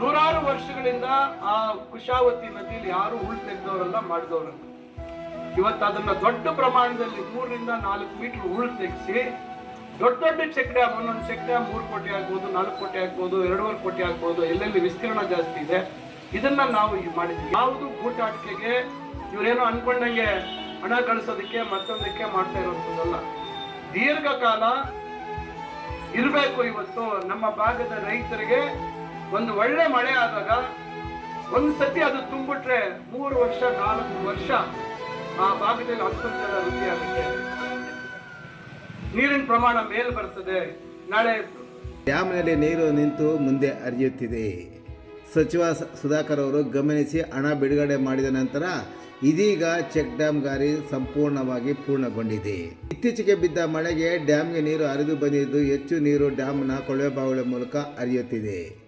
ನೂರಾರು ವರ್ಷಗಳಿಂದ ಆ ಕುಶಾವತಿ ನದಿಯಲ್ಲಿ ಯಾರು ಉಳ್ ತೆಗೆದವರಲ್ಲ ಮಾಡಿದವರಲ್ಲ. ಇವತ್ತು ಅದನ್ನ ದೊಡ್ಡ ಪ್ರಮಾಣದಲ್ಲಿ ಮೂರರಿಂದ ನಾಲ್ಕು ಮೀಟರ್ ಉಳ್ ತೆಗೆಸಿ, ದೊಡ್ಡ ದೊಡ್ಡ ಚೆಕ್ ಡ್ಯಾಮ್ ಒಂದೊಂದು ಚೆಕ್ ಡ್ಯಾಮ್ ಮೂರು ಕೋಟಿ ಆಗ್ಬೋದು, ನಾಲ್ಕು ಕೋಟಿ ಆಗ್ಬೋದು, ಎರಡೂವರೆ ಕೋಟಿ ಆಗ್ಬೋದು, ಎಲ್ಲೆಲ್ಲಿ ವಿಸ್ತೀರ್ಣ ಜಾಸ್ತಿ ಇದೆ, ಇದನ್ನ ನಾವು ಮಾಡಿದ್ವಿ. ಯಾವುದು ಗೂಟಾಟಿಕೆಗೆ ಇವರೇನೋ ಅನ್ಕೊಂಡಂಗೆ ಹಣ ಕಳಿಸೋದಕ್ಕೆ ಮತ್ತೊಂದಕ್ಕೆ ಮಾಡ್ತಾ ಇರೋದಲ್ಲ ದೀರ್ಘಕಾಲ ಇರಬೇಕು ಇವತ್ತು ನಮ್ಮ ಭಾಗದ ರೈತರಿಗೆ ಒಂದು ಒಳ್ಳೆ ಮಳೆ ಆದಾಗ ಒಂದು ಸತಿ ಅದು ತುಂಬಿಟ್ರೆ ಮೂರು ವರ್ಷ, ನಾಲ್ಕು ವರ್ಷ ಆ ಭಾಗದಲ್ಲಿ ಅತ್ಯಂತ ವೃದ್ಧಿ ಆಗುತ್ತೆ. ನೀರಿನ ಪ್ರಮಾಣ ಮೇಲೆ ಬರ್ತದೆ. ನಾಳೆ ಡ್ಯಾಮ್ನಲ್ಲಿ ನೀರು ನಿಂತು ಮುಂದೆ ಹರಿಯುತ್ತಿದೆ. ಸಚಿವ ಸುಧಾಕರ್ ಅವರು ಗಮನಿಸಿ ಹಣ ಬಿಡುಗಡೆ ಮಾಡಿದ ನಂತರ ಇದೀಗ ಚೆಕ್ ಡ್ಯಾಮ್ ಗಾರಿ ಸಂಪೂರ್ಣವಾಗಿ ಪೂರ್ಣಗೊಂಡಿದೆ. ಇತ್ತೀಚೆಗೆ ಬಿದ್ದ ಮಳೆಗೆ ಡ್ಯಾಮ್ಗೆ ನೀರು ಹರಿದು ಬಂದಿದ್ದು ಹೆಚ್ಚು ನೀರು ಡ್ಯಾಮ್ನ ಕೊಳವೆ ಬಾವಿಗಳ ಮೂಲಕ ಹರಿಯುತ್ತಿದೆ.